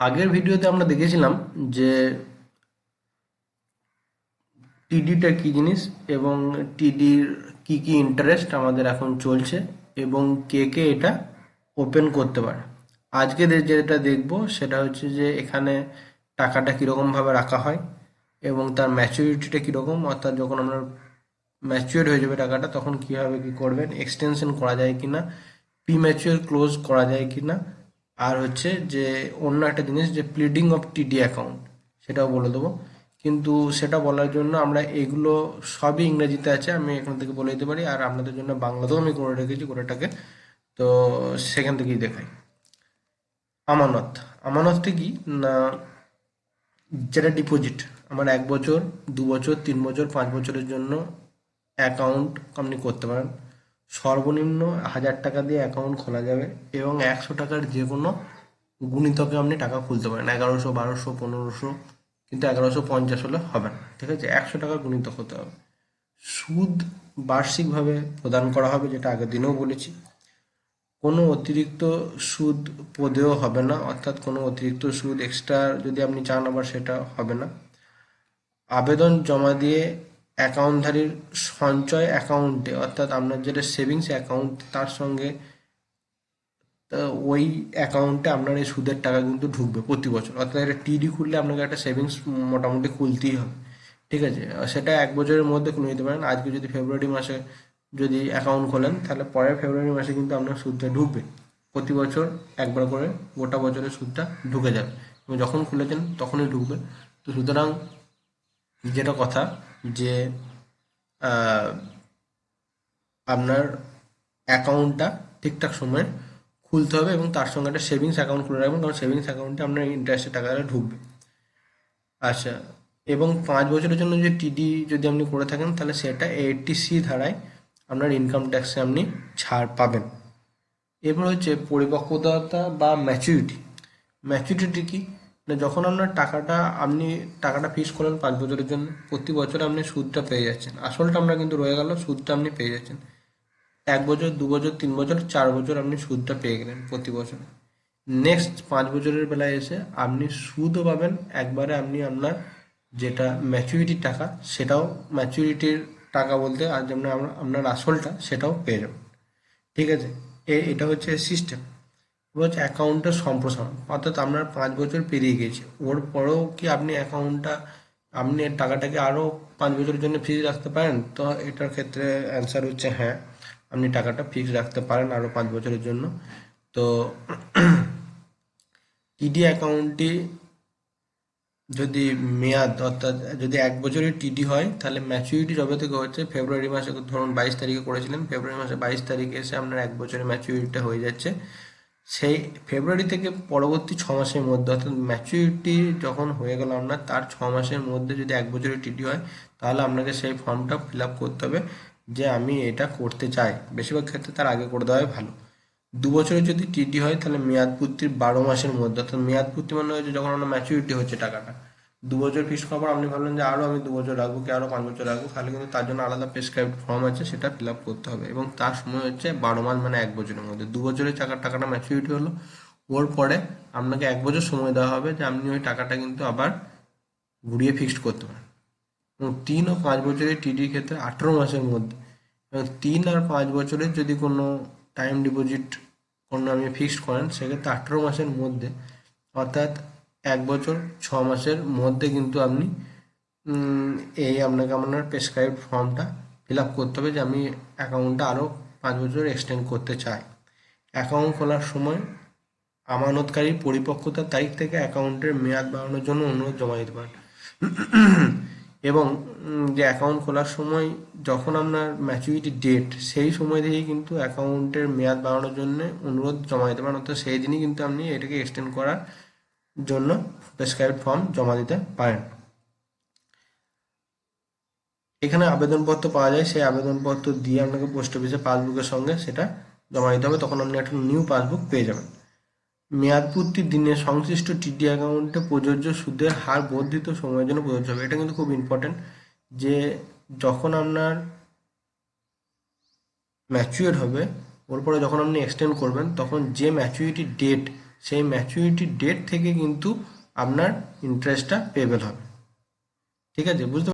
আগের ভিডিওতে আমরা দেখেছিলাম যে টিডিটা কি জিনিস এবং টিডির কি কি ইন্টারেস্ট আমাদের এখন চলছে এবং কে কে এটা ওপেন করতে পারে। আজকে যেটা দেখব সেটা হচ্ছে যে এখানে টাকাটা কীরকম ভাবে রাখা হয় এবং তার ম্যাচুরিটিটা কীরকম, অর্থাৎ যখন আমরা ম্যাচিওর হয়ে যাবে টাকাটা, তখন কীভাবে কি করবেন এক্সটেনশন করা যায় কিনা প্রি ম্যাচিওর ক্লোজ করা যায় কিনা আর হচ্ছে যে অন্য একটা জিনিস, যে প্লিডিং অফ টিডি অ্যাকাউন্ট সেটাও বলে দেবো। কিন্তু সেটা বলার জন্য আমরা এগুলো সবই ইংরেজিতে আছে, আমি এখান থেকে বলে দিতে পারি। আর আপনাদের জন্য বাংলাতেও আমি করে রেখেছি কোটাটাকে তো সেখান থেকেই দেখাই। আমানত। আমানতটা কি? না, যেটা ডিপোজিট আমার এক বছর, দু বছর, তিন বছর, পাঁচ বছরের জন্য অ্যাকাউন্ট আপনি করতে পারেন। সর্বনিম্ন হাজার টাকা দিয়ে অ্যাকাউন্ট খোলা যাবে এবং একশো টাকার যে কোনো গুণিতকে আপনি টাকা খুলতে পারেন। এগারোশো, বারোশো, পনেরোশো, কিন্তু এগারোশো পঞ্চাশ হলে হবে না, ঠিক আছে? একশো টাকার গুণিতক হতে হবে। সুদ বার্ষিকভাবে প্রদান করা হবে, যেটা আগের দিনেও বলেছি। কোনো অতিরিক্ত সুদ পদেও হবে না, অর্থাৎ কোনো অতিরিক্ত সুদ এক্সট্রা যদি আপনি চান আবার সেটা হবে না। আবেদন জমা দিয়ে অ্যাকাউন্টধারীর সঞ্চয় অ্যাকাউন্টে অর্থাৎ আপনার যেটা সেভিংস অ্যাকাউন্ট তার সঙ্গে ওই অ্যাকাউন্টে আপনার এই সুদের টাকা কিন্তু ঢুকবে প্রতি বছর। অর্থাৎ একটা টিডি খুললে আপনাকে একটা সেভিংস মোটামুটি খুলতেই হবে। ঠিক আছে? সেটা এক বছরের মধ্যে খুলে নিতে পারেন। আজকে যদি ফেব্রুয়ারি মাসে যদি অ্যাকাউন্ট খোলেন, তাহলে পরের ফেব্রুয়ারি মাসে কিন্তু আপনার সুদটা ঢুকবে। প্রতি বছর একবার করে গোটা বছরের সুদটা ঢুকে যাবে। এবং যখন খুলেছেন তখনই ঢুকবে। তো সুতরাং যেটা কথা যে আপনার অ্যাকাউন্টটা ঠিকঠাক সময়ে খুলতে হবে এবং তার সঙ্গে একটা সেভিংস অ্যাকাউন্ট খুলে রাখবেন, কারণ সেভিংস অ্যাকাউন্টে আপনার ইন্টারেস্টের টাকাটা ঢুকবে। আচ্ছা এবং পাঁচ বছরের জন্য যে টিডি যদি আপনি করে থাকেন, তাহলে সেটা এইটটি সি ধারায় আপনার ইনকাম ট্যাক্সে আপনি ছাড় পাবেন। এরপর হচ্ছে পরিপক্কতা বা ম্যাচুরিটি ম্যাচুরিটি কি? না, যখন আপনার টাকাটা আপনি টাকাটা ফিক্স করলেন পাঁচ বছরের জন্য, প্রতি বছর আপনি সুদটা পেয়ে যাচ্ছেন। আসলটা আমরা কিন্তু রয়ে গেল, সুদটা আপনি পেয়ে যাচ্ছেন। এক বছর, দু বছর, তিন বছর, চার বছর আপনি সুদটা পেয়ে গেলেন প্রতি বছর। নেক্সট পাঁচ বছরের বেলায় এসে আপনি সুদও পাবেন, একবারে আপনি আপনার যেটা ম্যাচুরিটির টাকা, সেটাও ম্যাচুরিটির টাকা বলতে আর যেমন আপনার আসলটা সেটাও পেয়ে যাবেন। ঠিক আছে? এটা হচ্ছে সিস্টেম হচ্ছে অ্যাকাউন্টের সম্প্রসারণ। অর্থাৎ আপনার পাঁচ বছর পেরিয়ে গেছে ওর পরেও কি আপনি অ্যাকাউন্টটা আপনি টাকাটাকে আরও পাঁচ বছরের জন্য ফিক্স রাখতে পারেন? তো এটার ক্ষেত্রে অ্যান্সার হচ্ছে হ্যাঁ আপনি টাকাটা ফিক্স রাখতে পারেন আরও পাঁচ বছরের জন্য। তো টিডি অ্যাকাউন্টটি যদি মেয়াদ, অর্থাৎ যদি এক বছরের টিডি হয়, তাহলে ম্যাচুরিটি যবে থেকে হচ্ছে ফেব্রুয়ারি মাসে, ধরুন বাইশ তারিখে করেছিলেন ফেব্রুয়ারি মাসে বাইশ তারিখে এসে আপনার এক বছরের ম্যাচুরিটিটা হয়ে যাচ্ছে। সেই ফেব্রুয়ারি থেকে পরবর্তী ছ মাসের মধ্যে, অর্থাৎ ম্যাচুরিটি যখন হয়ে গেল আপনার তার ছ মাসের মধ্যে যদি এক বছরের টিডি হয়, তাহলে আপনাকে সেই ফর্মটা ফিল আপ করতে হবে যে আমি এটা করতে চাই। বেশিরভাগ ক্ষেত্রে তার আগে করে দেওয়াই ভালো। দু বছরের যদি টিডি হয়, তাহলে মেয়াদ পূর্তির বারো মাসের মধ্যে, অর্থাৎ মেয়াদ পূর্তি মানে হচ্ছে যখন আমরা ম্যাচুরিটি হচ্ছে টাকাটা। দু বছর ফিক্স করার পর আপনি ভাবলেন যে আরও আমি দু বছর রাখব কি আরও পাঁচ বছর রাখব? তাহলে কিন্তু তার জন্য আলাদা প্রেসক্রাইব ফর্ম আছে, সেটা ফিল আপ করতে হবে। এবং তার সময় হচ্ছে বারো মাস মানে এক বছরের মধ্যে। দু বছরের টাকার, টাকাটা ম্যাচুরিটি হলো। ওর পরে আপনাকে এক বছর সময় দেওয়া হবে যে আপনি ওই টাকাটা কিন্তু আবার ঘুরিয়ে ফিক্সড করতে পারেন। এবং তিন ও পাঁচ বছরের টিডির ক্ষেত্রে আঠেরো মাসের মধ্যে। এবং তিন আর পাঁচ বছরের যদি কোনো টাইম ডিপোজিট কোনো আপনি ফিক্সড করেন, সেক্ষেত্রে আঠেরো মাসের মধ্যে অর্থাৎ এক বছর, ছ মাসের মধ্যে কিন্তু আপনি এই আপনাকে আপনার প্রেসক্রাইব ফর্মটা ফিল আপ করতে হবে যে আমি অ্যাকাউন্টটা আরও পাঁচ বছর এক্সটেন্ড করতে চাই। অ্যাকাউন্ট খোলার সময় আমানতকারীর পরিপক্কতার তারিখ থেকে অ্যাকাউন্টের মেয়াদ বাড়ানোর জন্য অনুরোধ জমা দিতে পারেন। এবং যে অ্যাকাউন্ট খোলার সময় যখন আপনার ম্যাচুরিটি ডেট সেই সময় থেকেই কিন্তু অ্যাকাউন্টের মেয়াদ বাড়ানোর জন্য অনুরোধ জমা দিতে পারেন। অর্থাৎ সেই দিনই কিন্তু আপনি এটাকে এক্সটেন্ড করার জন্য প্রেসক্রাইব ফর্ম জমা দিতে পারেন। এখানে আবেদনপত্র পাওয়া যায়, সেই আবেদনপত্র দিয়ে আপনাকে পোস্ট অফিসে পাসবুকের সঙ্গে সেটা জমা দিতে হবে, তখন আপনি একটা নিউ পাসবুক পেয়ে যাবেন। মেয়াদপূর্তির দিনে সংশ্লিষ্ট টিডি অ্যাকাউন্টে প্রযোজ্য সুদের হার বর্ধিত সময়ের জন্য প্রযোজ্য হবে। এটা কিন্তু খুব ইম্পর্টেন্ট যে যখন আপনার ম্যাচিওর হবে, ওর পরে যখন আপনি এক্সটেন্ড করবেন, তখন যে ম্যাচুরিটি ডেট সেই ম্যাচুরিটি ডেট থেকে কিন্তু আপনার ইন্টারেস্টটা পেবেল হবে। ঠিক আছে? বুঝতে